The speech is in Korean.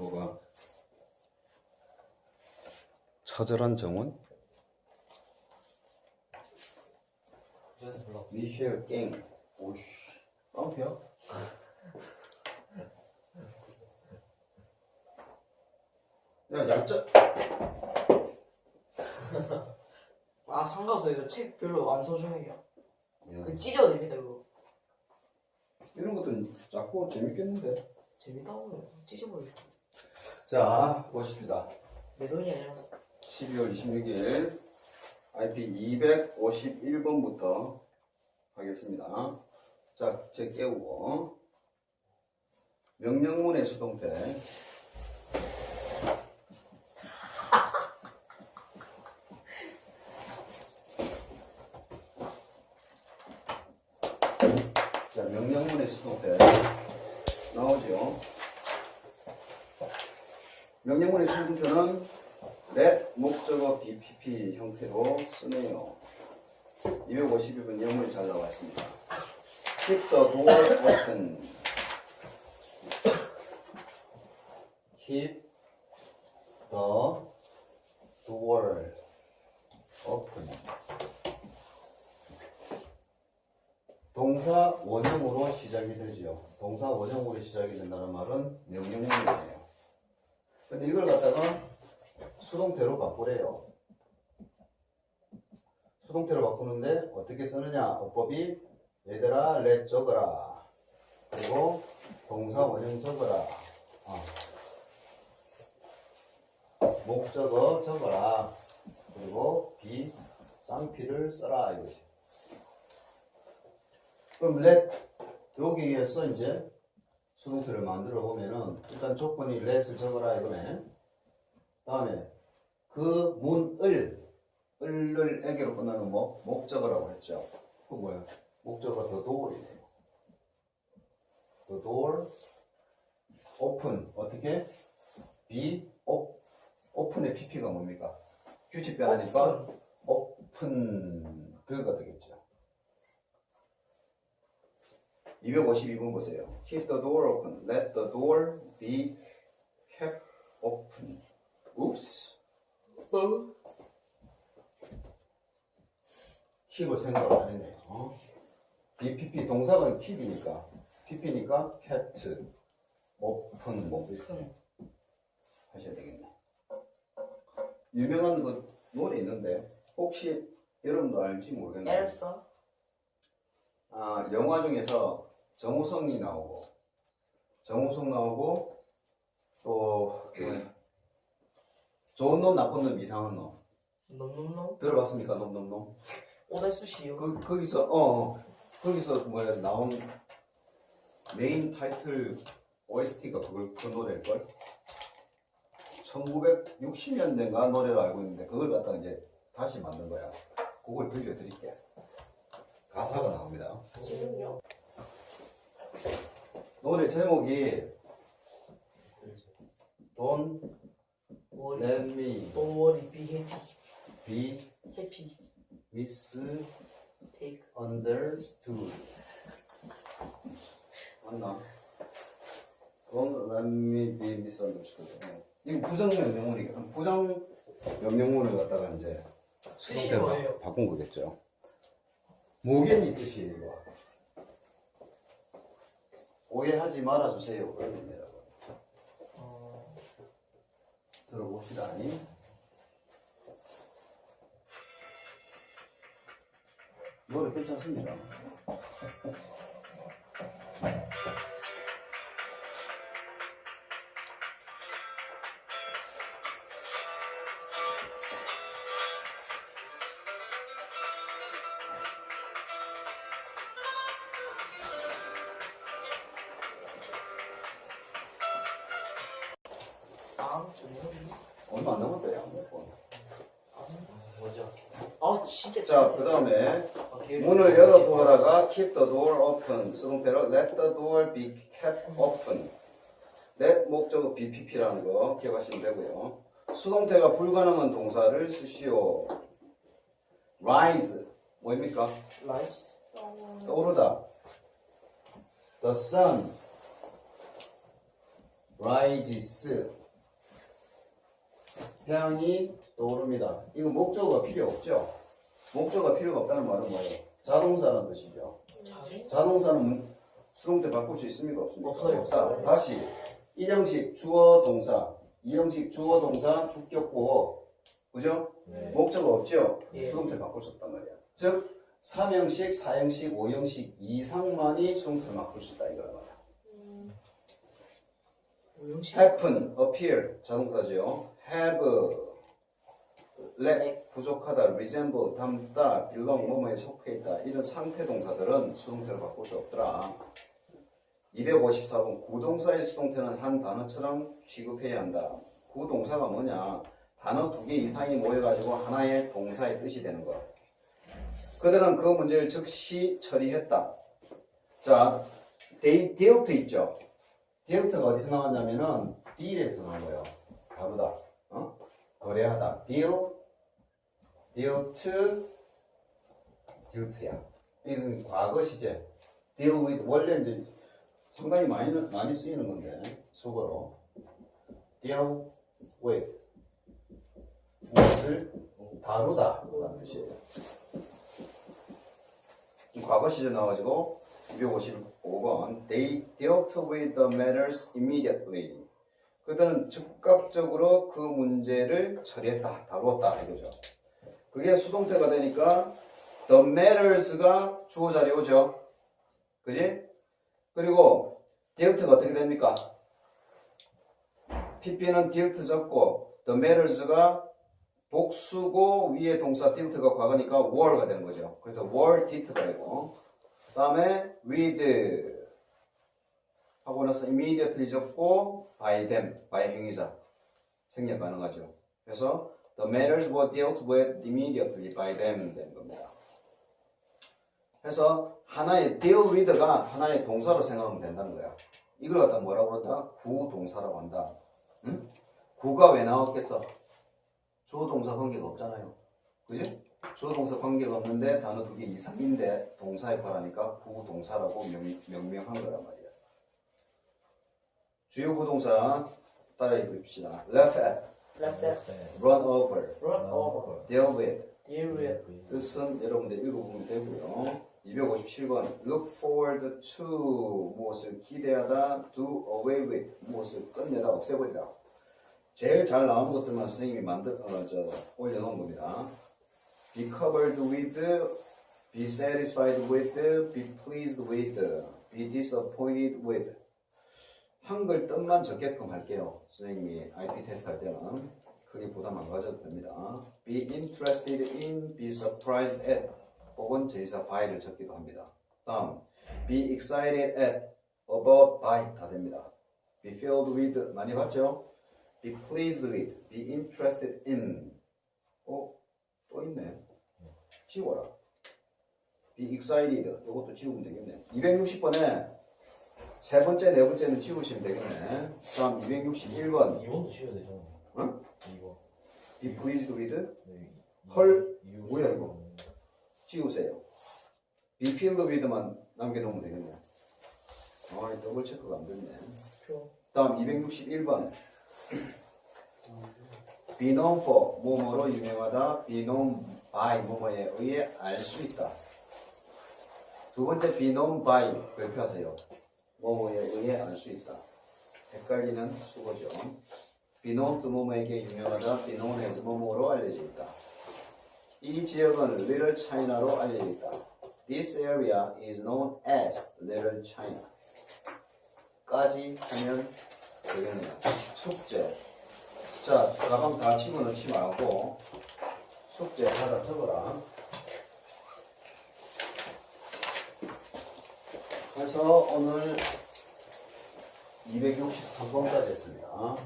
뭐가 처절한 정원? 저한테 불러. 미셸 깽 오씨 깡패야? 야 얄짜 아 상관없어요. 이거 책 별로 안 소중해요. 야, 그 찢어도 됩니다 이거. 이런 것도 작고 재밌겠는데 재밌다고요. 찢어버리죠. 자 보십시다 내 돈이 아니라서. 12월 26일 IP 251번부터 하겠습니다. 자, 제 깨우고 명령문의 수동태 자, 명령문의 수동태 나오죠. 명령문의 수동태는 let 목적어 BPP 형태로 쓰네요. 251번 영문이 잘 나왔습니다. Keep the door open. Keep the door open. 동사 원형으로 시작이 되죠. 동사 원형으로 시작이 된다는 말은 명령문이에요. 근데 이걸 갖다가 수동태로 바꾸래요. 수동태로 바꾸는데 어떻게 쓰느냐? 어법이 얘들아 let 적어라. 그리고 동사 원형 적어라. 어. 목적어 적어라. 그리고 비 쌍피를 써라 이거지. 그럼 let 여기에서 이제 수동태를 만들어 보면은 일단 조건이 let을 적어라 이거네. 다음에 그 문을 을을 에게로 끝나는 뭐 목적어라고 했죠. 그 뭐야? 목적어 the door이네요. the door open 어떻게? be o, open의 pp가 뭡니까? 규칙 변하니까 open 그가 되겠죠. 252번 보세요. Keep the door open. Let the door be kept open. Oops. 어? 킵을 생각을 안 했네요. 어? BPP 동사가 킵이니까 PP니까 kept open 뭐 이렇게 하셔야 되겠네. 유명한 그 노래 있는데 혹시 여러분도 알지 모르겠네요. 엘사. 아, 영화 중에서 정우성이 나오고, 정우성 나오고, 또, 그, 좋은 놈, 나쁜 놈, 이상한 놈. 놈놈놈. 들어봤습니까, 놈, 놈, 놈? 오달수 씨요. 그, 거기서, 어, 어, 거기서 뭐야, 나온 메인 타이틀 OST가 그걸, 그 노래일걸? 1960년대인가 노래를 알고 있는데, 그걸 갖다가 이제 다시 만든 거야. 그걸 들려드릴게. 가사가 나옵니다. 지금요? 노래 제목이 Don't 워리. let me Don't worry, be happy. be Happy. misunderstood Take. 맞나? Don't let me be misunderstood 어. 이거 부정 명령문이니까 부정 명령문을 갖다가 이제 수동태로 뭐예요? 바꾼 거겠죠 모견이 뜻이에요 이거. 오해하지 말아주세요 그런 의미라 들어봅시다. 아니. 노래 괜찮습니다. 아, 뭐야? 얼마 안 남았대요. 몇 번. 뭐죠? 아, 진짜. 자, 그 다음에 아, 문을 열어두어라가 keep the door open 수동태로 let the door be kept open let 목적어 BPP라는 거 기억하시면 되고요. 수동태가 불가능한 동사를 쓰시오. rise 뭐입니까? 라이스. 떠오르다. The sun rises. 태양이 떠오릅니다. 이거 목적어가 필요 없죠? 목적어가 필요가 없다는 말은 뭐예요? 자동사라는 뜻이죠. 자동사는 수동 태 바꿀 수 있습니까? 없습니까? 없어요. 없다. 다시 1형식 주어 동사, 2형식 주어 동사 주격 보어. 그죠? 네. 목적어 없죠? 예. 수동 태 바꿀 수 없단 말이야. 즉 3형식, 4형식, 5형식 이상만이 수동태를 바꿀 수 있다 이거란 말이야. 우영씨 happen, appear 자동사죠. Have, lack 부족하다, resemble 닮다, belong 뭐뭐에 속해 있다 이런 상태 동사들은 수동태를 바꿀 수 없더라. 254번 구동사의 수동태는 한 단어처럼 취급해야 한다. 구동사가 뭐냐? 단어 두 개 이상이 모여가지고 하나의 동사의 뜻이 되는 거. 그들은 그 문제를 즉시 처리했다. 자, they dealt 있죠. dealt가 어디서 나왔냐면은 deal에서 나온 거예요. 다루다. 어? 거래하다. deal, dealt, dealt야. 이것은 과거 시제. deal with 원래 이제 상당히 많이 많이 쓰이는 건데 속어로 deal with 무엇을 다루다 라는 뜻이에요. 과거 시제 나와가지고 255번 They dealt with the matters immediately. 그들은 즉각적으로 그 문제를 처리했다, 다루었다 이거죠. 그게 수동태가 되니까 the matters가 주어 자리 오죠. 그지? 그리고 dealt가 어떻게 됩니까? PP는 dealt 적고 the matters가 복수고 위에 동사 dealt가 과거니까 were가 되는 거죠. 그래서 were deed가 되고 다음에 with 하고 나서 immediately 적고 by them, by 행위자 생략 가능하죠. 그래서 the matters were dealt with immediately by them 되는 겁니다. 그래서 하나의 deal with가 하나의 동사로 생각하면 된다는 거야. 이걸 갖다 뭐라고 그런다? 구동사라고 한다. 응? 구가 왜 나왔겠어? 주어 동사 관계가 없잖아요. 그지? 주어 동사 관계가 없는데 단어 두 개 이상인데 동사에 관하니까 구동사라고 명, 명명한 거란 말이야. 주요 구동사 따라해 봅시다. laugh at, left that run over, run over deal with. deal with 뜻은 여러분들 읽어보면 되고요. 257번 look forward to 무엇을 기대하다 do away with 무엇을 끝내다 없애버리다 제일 잘 나오는 것들만 선생님이 만들 어, 저 올려놓은 겁니다. be covered with, be satisfied with, be pleased with, be disappointed with 한글 뜻만 적게끔 할게요. 선생님이 IP 테스트 할 때는 크게 부담 안 가져도 됩니다. Be interested in, be surprised at 혹은 제사 by를 적기도 합니다. 다음 Be excited at, about, by 다 됩니다. Be filled with 많이 봤죠? Be pleased with, be interested in 어? 또 있네. 지워라. Be excited 이것도 지우면 되겠네. 260번에 세 번째, 네 번째는 지우시면 되겠네. 다음 261번 2번도 치워야 되죠. 응? 2번. Be pleased with 네. 헐, 뭐야, 이거? 지우세요. Be filled with만 남겨놓으면 되겠네. 아, 더블 체크가 안 됐네. 다음 261번. Be known for 뭐뭐로 유명하다. Be known by 뭐뭐에 의해 알 수 있다. 두 번째 be known by 발표하세요. 뭐뭐에 의해 알 수 있다. 헷갈리는 known to 뭐뭐에게 유명하다. As 뭐뭐로 알려져 있다. 이 지역은 Little China로 알려져 있다. This area is known as Little China. 까지 하면 되겠네요. 숙제. 자, 가방 다 집어넣지 말고 숙제 하나 적어라. 그래서 오늘 263번까지 했습니다.